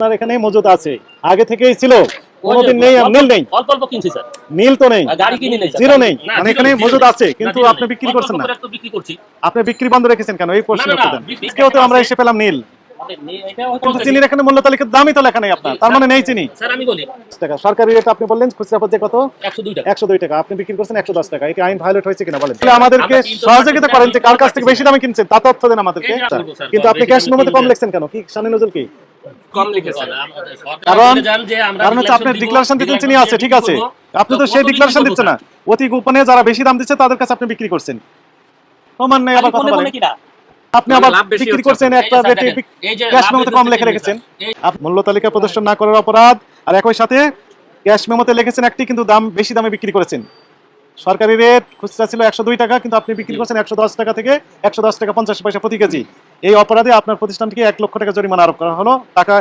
আপনার এখানে মজুদ আছে। আগে থেকেই ছিল। কোনোদিন নেই নীল নেই। অল্প অল্প কিনছি স্যার। নীল তো নেই। গাড়ি কিনে নেই জিরো নেই। মানে এখানে মজুদ আছে। কিন্তু আপনি বিক্রি করছেন না। বিক্রি করছি। আপনি বিক্রি বন্ধ রেখেছেন কেন? এই প্রশ্ন আজকেও তো আমরা এসে পেলাম নীল। আমাদের নেই, এটা হয়তো কিন্তু বলতেছি। চিনির এখানে মূল্য তালিকার দামই তো লেখা নেই আপনার। তার মানে নেই চিনি। স্যার আমি বলি। টাকা সরকারি রেট আপনি বললেন খুচরা পর্যায়ে কত? একশো দুই টাকা। আপনি বিক্রি করছেন একশো দশ টাকা। এটি আইন ভায়োলেট হয়েছে কিনা বলেন? তাহলে আমাদেরকে সহযোগিতা করেন যে কার কাছ থেকে বেশি দামে কিনছেন তা তথ্য দেন আমাদেরকে। কিন্তু আপনি ক্যাশ মেমোতে কম লিখছেন কেন? কি নজরুল কি? কম লিখেছে। কারণ বলে যান যে আমরা কারণ হচ্ছে আপনি ডিক্লারেশন দিচ্ছেন চিনি আছে ঠিক আছে? আপনি তো তো সেই ডিক্লারেশন দিচ্ছেন না। অতি গোপনে যারা বেশি দাম দিচ্ছে তাদের কাছে আপনি বিক্রি করছেন। প্রমাণ নেই আবার কথা বলেন। আপনি আবার বিক্রি করছেন একটা স্যার রেটে দেখেন, এই যে ক্যাশ মেমোতে কম লেখে রেখেছেন। স্যার। এই- আপনি মূল্য তালিকা প্রদর্শন না করার অপরাধ আর একই সাথে ক্যাশ মেমোতে লিখেছেন একটি কিন্তু দাম বেশি দামে বিক্রি করেছেন। সরকারি রেট খুচরা ছিল একশো দুই টাকা কিন্তু আপনি বিক্রি করছেন একশো দশ টাকা থেকে একশো দশ টাকা পঞ্চাশ পয়সা প্রতি কেজি। এই অপরাধে আপনার প্রতিষ্ঠানটিকে এক লক্ষ টাকা জরিমানা আরোপ করা হলো। টাকা